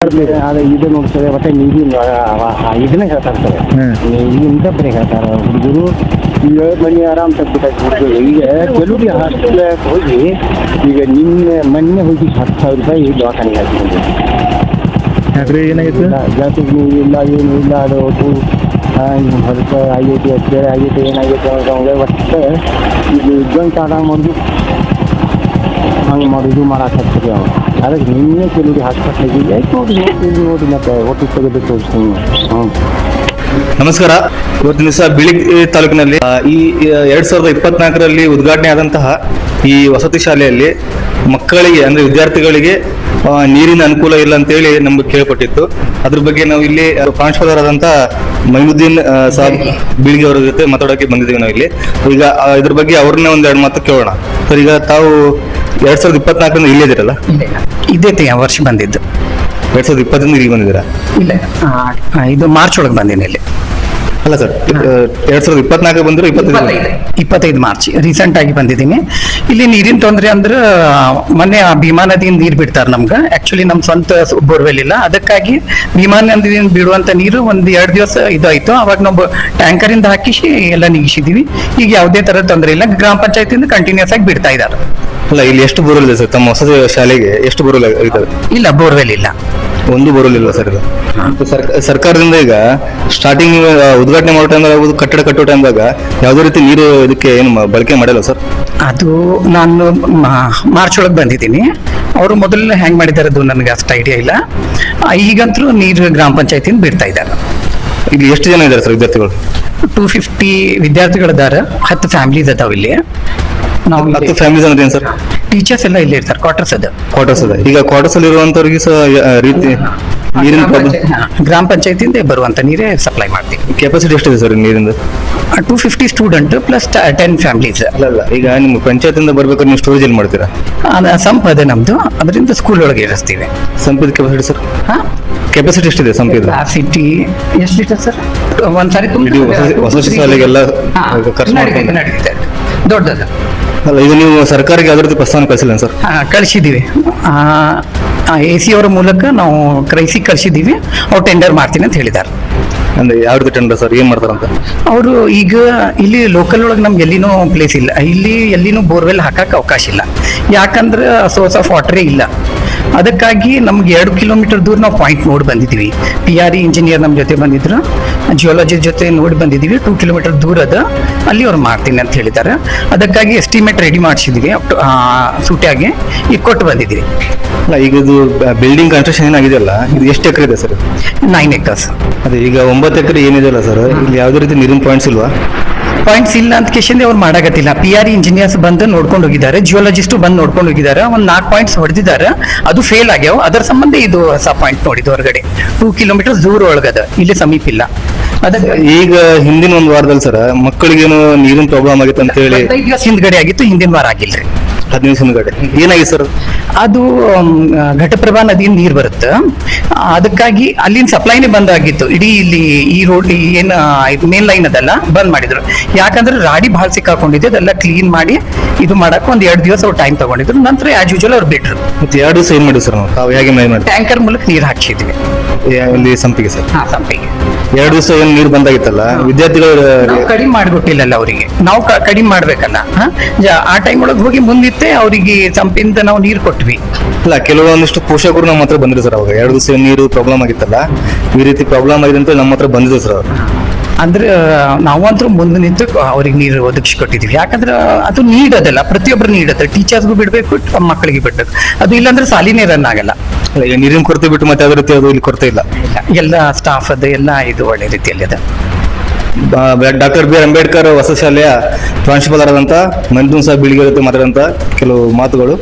ಅದು ಇದು ನೋಡ್ತದೆ ಮತ್ತೆ ನೀರಿನ ಇದನ್ನ ಹೇಳ್ತಾ ಇರ್ತಾರೆ. ನೀರಿಂದ ಬರೀ ಹೇಳ್ತಾರೆ ಹುಡುಗರು ಈಗ ಮನೆ ಆರಾಮ್ ತಗ್ಬಿಟ್ಟಾಗಿ ಹುಡುಗರು. ಈಗ ಕೆಲವರಿಗೆ ಹಾಸ್ಟೆಲ್ ಹೋಗಿ ಈಗ ನಿನ್ನೆ ಮೊನ್ನೆ ಹೋಗಿ ಹತ್ತು ಸಾವಿರ ರೂಪಾಯಿ ದವಾಖಾನೆಗೆ ಹಾಕಿದ್ರು ಯಾಕ್ರಿ ಏನಾಗಿತ್ತು ಜಾತಿಗೆ ನೀರು ಇಲ್ಲ ಏನು ಇಲ್ಲ ಅದು ಒಟ್ಟು ಹೊರತು ಆಗೈತಿ ಬೇರೆ ಆಗೈತಿ ಏನಾಗೈತೆ ಅವ್ರಿಗೆ ಒಟ್ಟು ಇದು ಗಂಟು ಆಡ ಮಾಡೋದು ಹಂಗೆ ಮಾಡೋದು ಮಾಡಕ್ಕೆ ಹಚ್ಚಿರಿ ಅವ್ನು ಅದಕ್ಕೆ ನಿನ್ನೆ ಕೆಲವ್ರಿಗೆ ಹಾಸ್ಪಿಟ್ಲಿಗೆ ಆಯ್ತು ನೋಡಿ ನೋಡಿ ನೋಡಿ ಮತ್ತೆ ನಮಸ್ಕಾರ. ಇವತ್ತಿನ ದಿವಸ ಬಿಳಿ ತಾಲೂಕಿನಲ್ಲಿ ಈ ಎರಡ್ ಸಾವಿರದ ಇಪ್ಪತ್ನಾಲ್ಕರಲ್ಲಿ ಉದ್ಘಾಟನೆ ಆದಂತಹ ಈ ವಸತಿ ಶಾಲೆಯಲ್ಲಿ ಮಕ್ಕಳಿಗೆ ಅಂದ್ರೆ ವಿದ್ಯಾರ್ಥಿಗಳಿಗೆ ನೀರಿನ ಅನುಕೂಲ ಇಲ್ಲ ಅಂತೇಳಿ ನಮ್ಗೆ ಕೇಳ್ಪಟ್ಟಿತ್ತು. ಅದ್ರ ಬಗ್ಗೆ ನಾವು ಇಲ್ಲಿ ಆ, ಪ್ರಾಂಶುಪಾಲರಾದಂತಹ ಮೈನುದ್ದೀನ್ ಸಾಬ್ ಬೀಳಿಗೆ ಅವರ ಜೊತೆ ಮಾತಾಡೋಕೆ ಬಂದಿದ್ದೀವಿ ನಾವು ಇಲ್ಲಿ ಈಗ ಇದ್ರ ಬಗ್ಗೆ ಅವ್ರನ್ನೇ ಒಂದ್ ಎರಡು ಮಾತು ಕೇಳೋಣ. ಸರ್ ಈಗ ತಾವು ಎರಡ್ ಸಾವಿರದ ಇಪ್ಪತ್ನಾಲ್ಕರಿಂದ ಇಲ್ಲೇ ಇದ್ದೀರಲ್ಲ? ಇದೇ ವರ್ಷ ಬಂದಿದ್ದು. ಎರಡ್ ಸಾವಿರದ ಇಪ್ಪತ್ತರಿಂದ ಇಲ್ಲಿ ಬಂದಿದ್ದೀರಾ? ಇಲ್ಲ. ಇದು ಮಾರ್ಚ್ ಒಳಗೆ ಬಂದಿನಿ ಇಲ್ಲಿ. ಅಲ್ಲ ಸರ್ ಎರಡ್ ಸಾವಿರದ ಇಪ್ಪತ್ನಾಲ್ಕು ಬಂದ್ರೆ ಇಪ್ಪತ್ತೈದು ಇಪ್ಪತ್ತೈದು. ಮಾರ್ಚ್ ರೀಸೆಂಟ್ ಆಗಿ ಬಂದಿದ್ದೀನಿ. ಇಲ್ಲಿ ನೀರಿನ ತೊಂದರೆ ಅಂದ್ರೆ ಮೊನ್ನೆ ಆ ಭೀಮಾ ನದಿಯಿಂದ ನೀರು ಬಿಡ್ತಾರೆ ನಮ್ಗೆ. ಆಕ್ಚುಲಿ ನಮ್ಮ ಸ್ವಂತ ಬೋರ್ವೆಲ್ ಇಲ್ಲ. ಅದಕ್ಕಾಗಿ ಭೀಮಾ ನದಿಯಿಂದ ಬಿಡುವಂತ ನೀರು ಒಂದು ಎರಡು ದಿವಸ ಇದಾಯ್ತು. ಅವಾಗ ನಾವು ಟ್ಯಾಂಕರ್ ಇಂದ ಹಾಕಿಸಿ ಎಲ್ಲ ನೀಗಿಸಿದೀವಿ. ಈಗ ಯಾವುದೇ ತರ ತೊಂದರೆ ಇಲ್ಲ. ಗ್ರಾಮ ಪಂಚಾಯತಿಯಿಂದ ಕಂಟಿನ್ಯೂಸ್ ಆಗಿ ಬಿಡ್ತಾ ಇದ್ದಾರೆ ಅಲ್ಲ ಇಲ್ಲಿ ಎಷ್ಟು ಬೋರ್ವೆಲ್ ಇದೆ ಸರ್? ತಮ್ಮ ಹೊಸ ಶಾಲೆಗೆ ಎಷ್ಟು ಬೋರ್ವೆಲ್ ಇಲ್ಲ ಬೋರ್ವೆಲ್ ಇಲ್ಲ. ಒಂದು ಬರಲಿಲ್ಲ ಸರ್ ಇದು. ಸರ್ಕ- ಸರ್ಕಾರದಿಂದ ಈಗ ಸ್ಟಾರ್ಟಿಂಗ್ ಉದ್ಘಾಟನೆ ಮಾಡೋ ಟೈಮ್ ಕಟ್ಟಡ ಕಟ್ಟೋ ಟೈಮ್ದಾಗ ಯಾವುದೇ ರೀತಿ ನೀರು ಇದಕ್ಕೆ ಏನು ಮ- ಬಳಕೆ ಮಾಡಿಲ್ಲ ಸರ್? ಅದು ನಾನು ಮಾ- ಮಾರ್ಚ್ ಒಳಗೆ ಬಂದಿದ್ದೀನಿ. ಅವರು ಮೊದಲು ಹ್ಯಾಂಗ್ ಮಾಡಿದ್ದಾರೆ ಅದು ನನಗೆ ಅಷ್ಟು ಐಡಿಯಾ ಇಲ್ಲ. ಆ, ಈಗಂತೂ ನೀರು ಗ್ರಾಮ ಪಂಚಾಯತಿಯಿಂದ ಬಿಡ್ತಾ ಇದ್ದಾರೆ. ಇಲ್ಲಿ ಎಷ್ಟು ಜನ ಇದ್ದಾರೆ ಸರ್ ವಿದ್ಯಾರ್ಥಿಗಳು? ಟೂ ಫಿಫ್ಟಿ ವಿದ್ಯಾರ್ಥಿಗಳಿದ್ದಾರೆ ಹತ್ತು ಫ್ಯಾಮಿಲೀಸ್ ಅದಾವ ಇಲ್ಲಿ. ನಾವು ಹತ್ತು ಫ್ಯಾಮಿಲಿ ಅಂದ್ರೆ ಏನು ಸರ್ ಟೀಚರ್ಸ್ ಎಲ್ಲ ಇಲ್ಲಿ ಇರ್ತಾರೆ ಕ್ವಾರ್ಟರ್ಸ್ ಅದ. ಕ್ವಾರ್ಟರ್ಸ್ ಅದ. ಈಗ ಕ್ವಾರ್ಟರ್ಸ್ ಅಲ್ಲಿ ಇರುವಂತವ್ರಿಗೆ ಸಹ ಯ- ರೀತಿ ನೀರಿನ ಗ್ರಾಮ ಪಂಚಾಯತಿಯಿಂದ ಬರುವಂತ ನೀರೇ ಸಪ್ಲೈ ಮಾಡ್ತೀವಿ. ಕೆಪಾಸಿಟಿ ಎಷ್ಟಿದೆ ಸರ್ ನೀರಿಂದ? Two fifty student plus ten families ಅಲ್ಲ ಅಲ್ಲ ಈಗ ನಿಮ್ಮ ಪಂಚಾಯತಿಂದ ಬರ್ಬೇಕಾದ್ರೆ ನೀವು ಸ್ಟೋರೇಜ್ ಎಲ್ಲಿ ಮಾಡ್ತೀರಾ? ಸಂಪ್ ಅದೇ ನಮ್ದು. ಅದರಿಂದ ಸ್ಕೂಲ್ ಒಳಗೆ ಇರಿಸ್ತೀವಿ. ಸಂಪಿದ ಕೆಪಾಸಿಟಿ ಸರ್ ಹಾ? ಕೆಪಾಸಿಟಿ ಎಷ್ಟಿದೆ ಸಂಪಿದ? ಸಿಟಿ ಎಷ್ಟು ಲೀಟರ್ ಸರ್ ಒಂದ್ಸಾರಿ ಇಡೀ ಹೊಸ- ಹೊಸ ಶಾಲೆಗೆಲ್ಲ ಖರ್ಚು ಮಾಡ್ಕೊಂಡು. ದೊಡ್ಡದ. ಅಲ್ಲ ಇದು ನೀವು ಸರ್ಕಾರಕ್ಕೆ ಯಾವುದೇ ಪ್ರಸ್ತಾವನೆ ಕಳಿಸಿಲ್ಲ ಸರ್? ಕಳಿಸಿದ್ದೀವಿ. ಎ ಸಿ ಅವರ ಮೂಲಕ ನಾವು ಕ್ರೈಸಿ ಕಳಿಸಿದ್ದೀವಿ. ಅವ್ರು ಟೆಂಡರ್ ಮಾಡ್ತೀನಿ ಅಂತ ಹೇಳಿದ್ದಾರೆ. ಅಂದ್ರೆ ಯಾವ ರೀತಿ ಟೆಂಡರ್ ಸರ್? ಏನ್ ಮಾಡ್ತಾರಂತ? ಅವರು ಈಗ ಇಲ್ಲಿ ಲೋಕಲ್ ಒಳಗೆ ನಮ್ಗೆ ಎಲ್ಲಿನೂ ಪ್ಲೇಸ್ ಇಲ್ಲ. ಇಲ್ಲಿ ಎಲ್ಲಿನೂ ಬೋರ್ವೆಲ್ ಹಾಕಕ್ಕೆ ಅವಕಾಶ ಇಲ್ಲ. ಯಾಕಂದ್ರೆ ಸೋರ್ಸ್ ಆಫ್ ವಾಟ್ರೇ ಇಲ್ಲ. ಅದಕ್ಕಾಗಿ ನಮ್ಗೆ ಎರಡು ಕಿಲೋಮೀಟರ್ ದೂರ ನಾವು ಪಾಯಿಂಟ್ ನೋಡಿ ಬಂದಿದ್ದೀವಿ. ಪಿ ಆರ್ ಇ ಇಂಜಿನಿಯರ್ ನಮ್ಮ ಜೊತೆ ಬಂದಿದ್ರು. ಜಿಯೋಲಜಿ ಜೊತೆ ನೋಡಿ ಬಂದಿದ್ದೀವಿ. ಟೂ ಕಿಲೋಮೀಟರ್ ದೂರ ಅದ ಅಲ್ಲಿ ಅವ್ರು ಮಾಡ್ತೀನಿ ಅಂತ ಹೇಳಿದ್ದಾರೆ. ಅದಕ್ಕಾಗಿ ಎಸ್ಟಿಮೇಟ್ ರೆಡಿ ಮಾಡಿಸಿದ್ದೀವಿ. ಅಪ್ ಟು ಸೂಟಿಯಾಗಿ ಈಗ ಕೊಟ್ಟು ಬಂದಿದ್ದೀವಿ. ಅಲ್ಲ ಈಗ ಇದು ಬಿಲ್ಡಿಂಗ್ ಕನ್ಸ್ಟ್ರಕ್ಷನ್ ಏನಾಗಿದೆಯಲ್ಲ? ಇದು ಎಷ್ಟು ಎಕರೆ ಇದೆ ಸರ್? ನೈನ್ ಎಕರ್ಸ್ ಅದೇ ಈಗ ಒಂಬತ್ತು ಎಕರೆ ಏನಿದೆಯಲ್ಲ ಸರ್? ಇಲ್ಲಿ ಯಾವುದೇ ರೀತಿ ನೀರಿನ ಪಾಯಿಂಟ್ಸ್ ಇಲ್ವಾ? ಪಾಯಿಂಟ್ಸ್ ಇಲ್ಲ ಅಂತ ಕೇಶಿಂದ ಅವ್ರು ಮಾಡಾಕತ್ತಿಲ್ಲ. ಪಿ ಆರ್ ಇಂಜಿನಿಯರ್ಸ್ ಬಂದು ನೋಡ್ಕೊಂಡು ಹೋಗಿದ್ದಾರೆ. ಜಿಯೋಲಜಿಸ್ಟ್ ಬಂದು ನೋಡ್ಕೊಂಡು ಹೋಗಿದ್ದಾರೆ. ಒಂದ್ ನಾಲ್ಕು ಪಾಯಿಂಟ್ಸ್ ಹೊಡೆದಿದ್ದಾರೆ. ಅದು ಫೇಲ್ ಆಗ್ಯಾವ. ಅದರ ಸಂಬಂಧ ಇದು ಹೊಸ ಪಾಯಿಂಟ್ ನೋಡಿದ್ದು ಹೊರಗಡೆ. ಟೂ ಕಿಲೋಮೀಟರ್ ದೂರ ಒಳಗದ. ಇಲ್ಲಿ ಸಮೀಪ ಇಲ್ಲ. ಅದಕ್ಕೆ ಈಗ ಹಿಂದಿನ ಒಂದು ವಾರದಲ್ಲಿ ಸರ್ ಮಕ್ಕಳಿಗೇನು ನೀರಿನ ಪ್ರಾಬ್ಲಮ್ ಆಗಿತ್ತು ಅಂತ ಹೇಳಿ ಹಿಂದ್ಗಡೆ ಆಗಿತ್ತು. ಹಿಂದಿನ ವಾರ ಆಗಿಲ್ರಿ. ಹದಿನೈದು ಹಿಂದ್ಗಡೆ ಏನಾಗಿದೆ ಸರ್? ಅದು ಘಟಪ್ರಭಾ ನದಿಯಿಂದ ನೀರು ಬರುತ್ತೆ. ಅದಕ್ಕಾಗಿ ಅಲ್ಲಿನ ಸಪ್ಲೈನೇ ಬಂದ್ ಆಗಿತ್ತು ಇಡೀ ಇಲ್ಲಿ ಈ ರೋಡ್ ಏನ್ ಮೇನ್ ಲೈನ್ ಅದಲ್ಲ ಬಂದ್ ಮಾಡಿದ್ರು. ಯಾಕಂದ್ರೆ ರಾಡಿ ಭಾಳ ಸಿಕ್ಕಾಕೊಂಡಿದೆ ಅದೆಲ್ಲ ಕ್ಲೀನ್ ಮಾಡಿ ಇದು ಮಾಡಕ್ಕೆ ಒಂದ್ ಎರಡು ದಿವಸ ಅವ್ರು ಟೈಮ್ ತಗೊಂಡಿದ್ರು. ನಂತರ ಆಸ್ ಯೂಶುವಲ್ ಅವ್ರು ಬಿಟ್ರು. ಮತ್ತೆ ಎರಡು ದಿವಸ ಏನ್ ಮಾಡಿ ಸರ್ ನಾವು ಹೇಗೆ ಟ್ಯಾಂಕರ್ ಮೂಲಕ ನೀರು ಹಾಕ್ಸಿದ್ವಿ. ಇಲ್ಲಿ ಸಂಪಿಗೆ ಸರ್? ಹಾ ಸಂಪಿಗೆ. ಎರಡು ದಿವಸ ಏನು ನೀರು ಬಂದಾಗಿತ್ತಲ್ಲ ವಿದ್ಯಾರ್ಥಿಗಳು ನಾವು ಕಡಿಮೆ ಮಾಡಿಬಿಟ್ಟಿಲ್ಲಲ್ಲ ಅವರಿಗೆ. ನಾವು ಕಡಿಮೆ ಮಾಡ್ಬೇಕಲ್ಲ ಆ ಟೈಮ್ ಒಳಗೆ ಹೋಗಿ ಮುಂದಿತ್ತೆ ಅವರಿಗೆ ಸಂಪಿಂದ ನಾವು ನೀರು ಕೊಟ್ವಿ. ಅಲ್ಲ ಕೆಲವೊಂದಿಷ್ಟು ಪೋಷಕರು ನಮ್ಮ ಹತ್ರ ಬಂದಿದ್ರು ಸರ್ ಅವಾಗ. ಎರಡು ದಿವಸ ನೀರು ಪ್ರಾಬ್ಲಮ್ ಆಗಿತ್ತಲ್ಲ ಈ ರೀತಿ ಪ್ರಾಬ್ಲಮ್ ಆಗಿದೆ ಅಂತ ನಮ್ಮ ಹತ್ರ ಬಂದಿದ್ರು ಸರ್ ಅವರು. ಅಂದ್ರೆ ನಾವಂತರೂ ಮುಂದೆ ನಿಂತು ಅವ್ರಿಗೆ ನೀರು ಒದಗಿಸ್ಕೊಟ್ಟಿದೀವಿ. ಯಾಕಂದ್ರೆ ಅದು ನೀಡೋದಲ್ಲ ಅದಲ್ಲ ಪ್ರತಿಯೊಬ್ಬರು ನೀಡೋದು ಟೀಚರ್ಸ್ಗೂ ಬಿಡಬೇಕು ಮಕ್ಕಳಿಗೆ ಬಿಡಬೇಕು. ಅದು ಇಲ್ಲಾಂದ್ರೆ ಸಾಲಿನೇ ರನ್ ಆಗಲ್ಲ. ಈಗ ನೀರಿನ ಕೊರತೆ ಬಿಟ್ಟು ಮತ್ತೆ ಅದರ ರೀತಿ ಅದು ಇಲ್ಲಿ ಕೊರತೆ ಇಲ್ಲ. ಎಲ್ಲ ಸ್ಟಾಫ್ ಅದ ಎಲ್ಲ ಇದು ಒಳ್ಳೆ ರೀತಿಯಲ್ಲಿ ಅದ ಡಾಕ್ಟರ್ ಬಿ ಆರ್ ಅಂಬೇಡ್ಕರ್ ವಸತಿ ಶಾಲೆಯ ಪ್ರಾಂಶುಪಾಲರಾದಂಥ ಮಂಜುನ್ ಸಾಹೇಬ್ ಬೀಳಿಗೆ ಜೊತೆ ಮಾತಾಡಿದಂಥ ಕೆಲವು ಮಾತುಗಳು.